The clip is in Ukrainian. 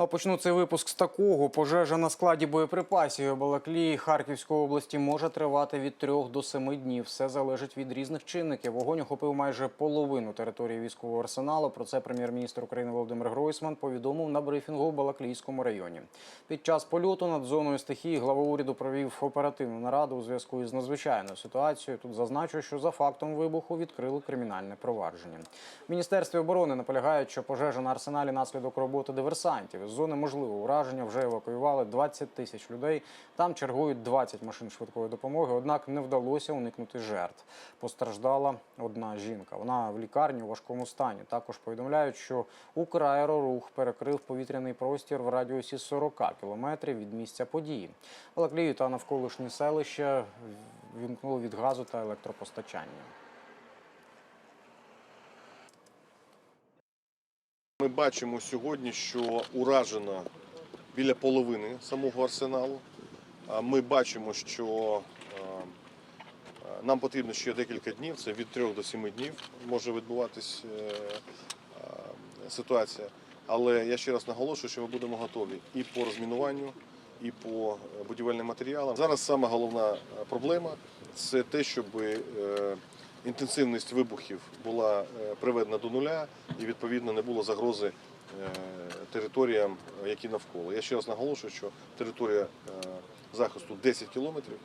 Ну, а почну цей випуск з такого. Пожежа на складі боєприпасів у Балаклії Харківської області може тривати від трьох до семи днів. Все залежить від різних чинників. Вогонь охопив майже половину території військового арсеналу. Про це прем'єр-міністр України Володимир Гройсман повідомив на брифінгу у Балаклійському районі. Під час польоту над зоною стихії глава уряду провів оперативну нараду у зв'язку із надзвичайною ситуацією. Тут зазначу, що за фактом вибуху відкрили кримінальне провадження. В міністерстві оборони наполягають, що пожежа на арсеналі наслідок роботи диверсантів. З зони можливого ураження вже евакуювали 20 тисяч людей. Там чергують 20 машин швидкої допомоги. Однак не вдалося уникнути жертв. Постраждала одна жінка. Вона в лікарні у важкому стані. Також повідомляють, що Украерорух перекрив повітряний простір в радіусі 40 кілометрів від місця події. Балаклію та навколишні селища вімкнули від газу та електропостачання. Бачимо сьогодні, що уражено біля половини самого арсеналу. Ми бачимо, що е, е, нам потрібно ще декілька днів, це від 3 до 7 днів може відбуватись е, ситуація. Але я ще раз наголошую, що ми будемо готові і по розмінуванню, і по будівельним матеріалам. Зараз саме головна проблема це те, щоб інтенсивність вибухів була е, приведена до нуля і відповідно не було загрози е, територіям, е, які навколо. Я ще раз наголошую, що територія захисту 10 кілометрів.